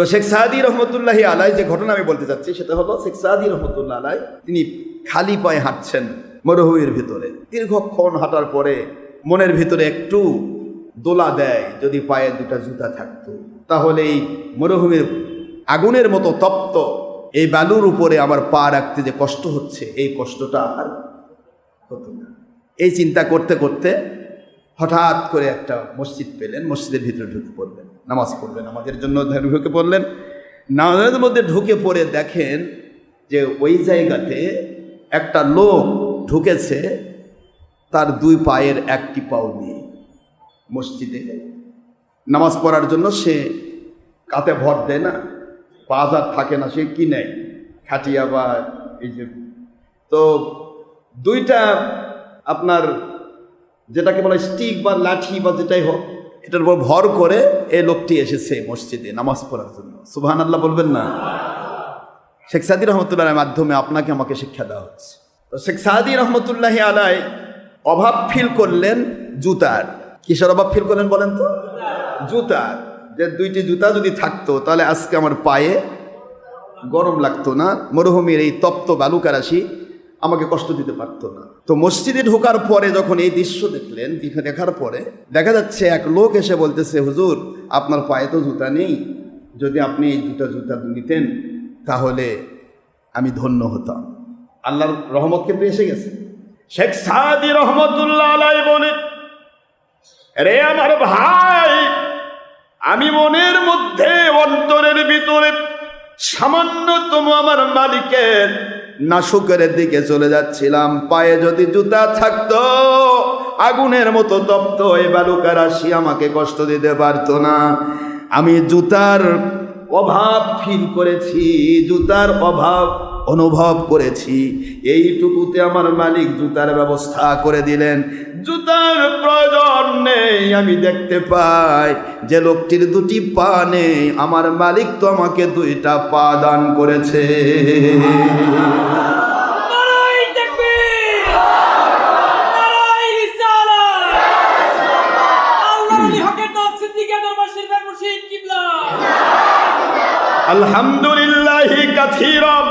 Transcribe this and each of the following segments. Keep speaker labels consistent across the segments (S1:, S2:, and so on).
S1: তো শেখ সাহাদি রহমতুল্লাহ আলাই যে ঘটনা আমি বলতে চাচ্ছি, সেটা হলো শেখ সাহাদি রহমতুল্লাহ আলাই তিনি খালি পায়ে হাঁটছেন মরুভূমির ভিতরে। দীর্ঘক্ষণ হাঁটার পরে মনের ভিতরে একটু দোলা দেয়, যদি পায়ে দুটা জুতা থাকতো। তাহলে এই মরুভূমির আগুনের মতো তপ্ত এই বালুর উপরে আমার পা রাখতে যে কষ্ট হচ্ছে, এই কষ্টটা আর হতো না। এই চিন্তা করতে করতে হঠাৎ করে একটা মসজিদ পেলেন, মসজিদের ভিতরে ঢুকে পড়লেন, নামাজ পড়লেন, আমাদের জন্য ঢুকে পড়লেন। নামাজের মধ্যে ঢুকে পড়ে দেখেন যে ওই জায়গাতে একটা লোক ঢুকেছে, তার দুই পায়ের একটি পাও নেই মসজিদে। নামাজ পড়ার জন্য সে কাতে ভর দেয় না বাজার থাকে না, সে কি নেয়? খাটিয়া বা এই যে, তো দুইটা আপনার যেটাকে বলা স্টিক বা লাঠি বা যেটাই হোক, এটার উপর ভর করে এই লোকটি এসেছে মসজিদে নামাজ পড়ার জন্য। সুবাহান আল্লাহ বলবেন না? শেখ সাদি রহমতুল্লাহের মাধ্যমে আপনাকে আমাকে শিক্ষা দেওয়া হচ্ছে। তো শেখ সাদি রহমতুল্লাহ আলাই অভাব ফিল করলেন জুতার। কিসের অভাব ফিল করলেন বলেন তো? জুতার। যে দুইটি জুতা যদি থাকতো, তাহলে আজকে আমার পায়ে গরম লাগতো না। মরুভূমির এই তপ্ত বালুকারাশি আমাকে কষ্ট দিতে পারতো না। তো মসজিদে ঢোকার পরে যখন এই দৃশ্য দেখলেন দেখার পরে দেখা যাচ্ছে এক লোক এসে বলতেছে, হুজুর, আপনার পায়ে তো জুতা নেই। যদি আপনি এই দুটা জুতা নিতেন, তাহলে আমি ধন্য হতাম। আল্লাহর রহমত কিন্তু এসে গেছে।
S2: শেখ সাদি রহমতুল্লাহ বলে রে আমার ভাই, আমি মনের মধ্যে অন্তরের ভিতরে সামান্যতম আমার মালিকের
S1: নাশুকের দিকে চলে যাচ্ছিলাম, পায়ে যদি জুতা থাকতো, আগুনের মতো তপ্ত এই বালুকার আসি আমাকে কষ্ট দিতে পারতো না। আমি জুতার অভাব ফিল করেছি, জুতার অভাব অনুভব করেছি। এইটুকুতে আমার মালিক জুতার ব্যবস্থা করে দিলেন। জুতার প্রয়োজন নেই আমি দেখতে পাই। যে লোকটির দুটি পা নেই আমার মালিক তো আমাকে দুইটা পা দান করেছে।
S2: আলহামদুলিল্লাহ কাথিরাম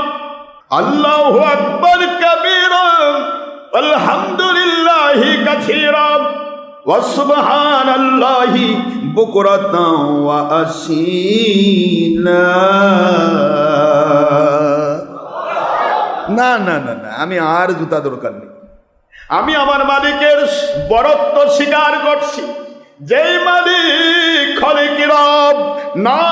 S2: আল্লাহু আকবার কাবীরাম আলহামদুলিল্লাহ কাথিরাম
S1: وسبحان الله بكرة وأصيلا না না না না আমি আর জুতা দরকার নেই
S2: আমি আমার মালিকের বরত্ব স্বীকার করছি যেই মালিক খলিকিরব
S1: না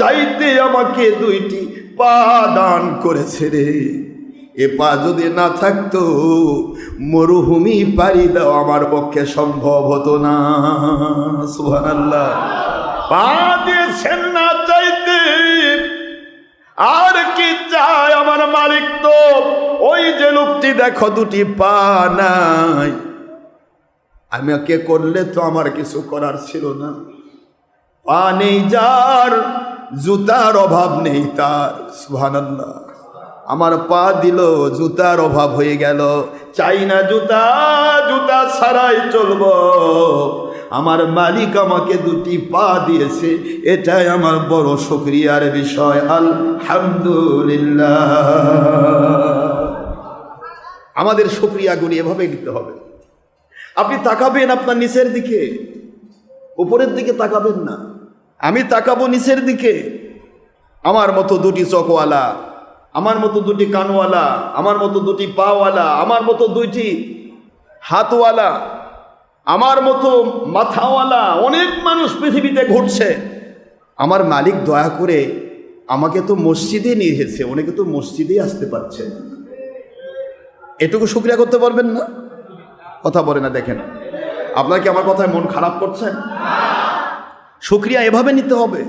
S1: চাইতে আমাকে দুইটি পা দান করেছে রে। এ পা যদি না থাকতো, মরুভূমি পাড়ি দাও আমার পক্ষে সম্ভব হতো না। সুবহানাল্লাহ।
S2: পা দিয়েছেন না চাইতে, আর কি চায় আমার মালিক তো?
S1: ওই যে লোকটি দেখো, দুটি পা নাই। আমি আমাকে করলে তো আমার কিছু করার ছিল না। পা নেই যার জুতার অভাব নেই তার, সুবহানাল্লাহ। আমার পা দিল, জুতার অভাব হয়ে গেল। চাই না জুতা জুতা ছাড়াই চলব। আমার মালিক আমাকে দুটি পা দিয়েছে, এটাই আমার বড় শুক্রিয়ার বিষয়। আলহামদুলিল্লাহ। আমাদের শুক্রিয়াগুলি এভাবে দিতে হবে। আপনি তাকাবেন আপনার নিচের দিকে, উপরের দিকে তাকাবেন না। আমি তাকাবো নিচের দিকে। আমার মতো দুটি চকওয়ালা আমার মতো দুটি কানওয়ালা, আমার মতো দুটি পাওয়ালা, আমার মতো দুইটি হাতওয়ালা, আমার মতো মাথাওয়ালা অনেক মানুষ পৃথিবীতে ঘুরছে। আমার মালিক দয়া করে আমাকে তো মসজিদে নিয়ে এসেছে, অনেকে তো মসজিদেই আসতে পারছে। এটুকু শুক্রিয়া করতে পারবেন না? কথা বলে না দেখেন। আপনার কি আমার কথায় মন খারাপ করছেন শুক্রিয়া এভাবে নিতে হবে।